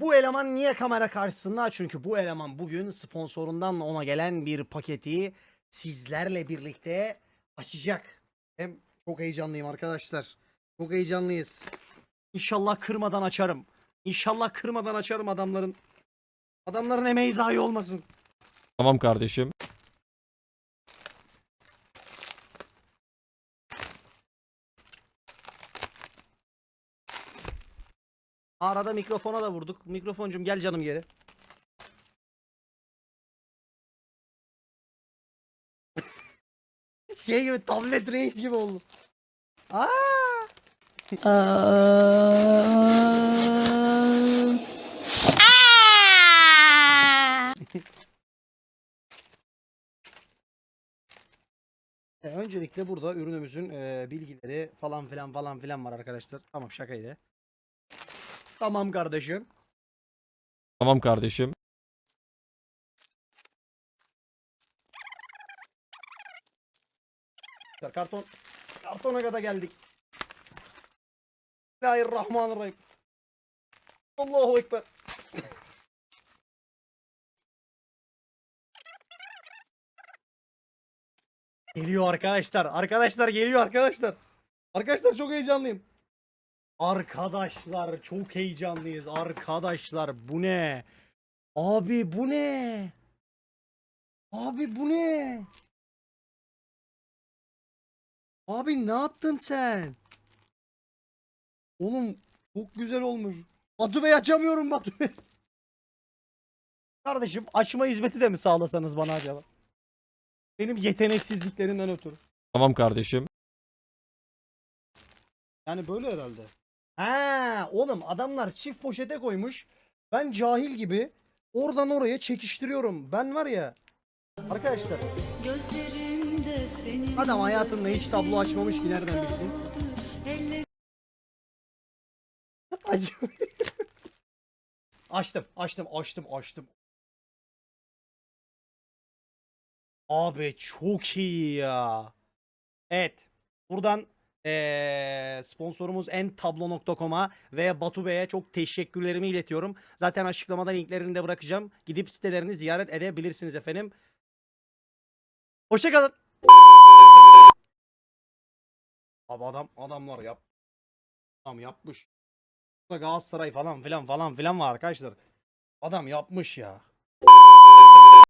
Bu eleman niye kamera karşısında? Çünkü bu eleman bugün sponsorundan ona gelen bir paketi sizlerle birlikte açacak. Hem çok heyecanlıyım arkadaşlar. Çok heyecanlıyız. İnşallah kırmadan açarım. İnşallah kırmadan açarım adamların. Adamların emeği zayi olmasın. Tamam kardeşim. Arada mikrofona da vurduk. Mikrofoncum gel canım geri. şey gibi tablet reis gibi oldu. Aa! E, öncelikle burada ürünümüzün e, bilgileri falan filan falan filan var arkadaşlar. Tamam şakaydı. Tamam kardeşim. Tamam kardeşim. Karton kartona kadar geldik. Bismillahirrahmanirrahim. Allahu ekber. Geliyor arkadaşlar. Arkadaşlar geliyor arkadaşlar. Arkadaşlar çok heyecanlıyım. Arkadaşlar çok heyecanlıyız. Arkadaşlar bu ne? Abi bu ne? Abi bu ne? Abi ne yaptın sen? Oğlum çok güzel olmuş. Batu Bey açamıyorum Batu Bey. Kardeşim açma hizmeti de mi sağlasanız bana acaba? Benim yeteneksizliklerinden ötürü. Tamam kardeşim. Yani böyle herhalde. Ha, oğlum adamlar çift poşete koymuş. Ben cahil gibi oradan oraya çekiştiriyorum. Ben var ya arkadaşlar adam hayatında hiç tablo açmamış ki nereden bilsin? Acı. açtım, açtım, açtım, açtım. Abi çok iyi ya. Evet. Buradan eee, sponsorumuz entablo.com'a ve Batu Bey'e çok teşekkürlerimi iletiyorum. Zaten açıklamada linklerini de bırakacağım. Gidip sitelerini ziyaret edebilirsiniz efendim. Hoşçakalın. Abi adam adamlar yap. Adam yapmış. Galatasaray falan filan falan filan var arkadaşlar. Adam yapmış ya.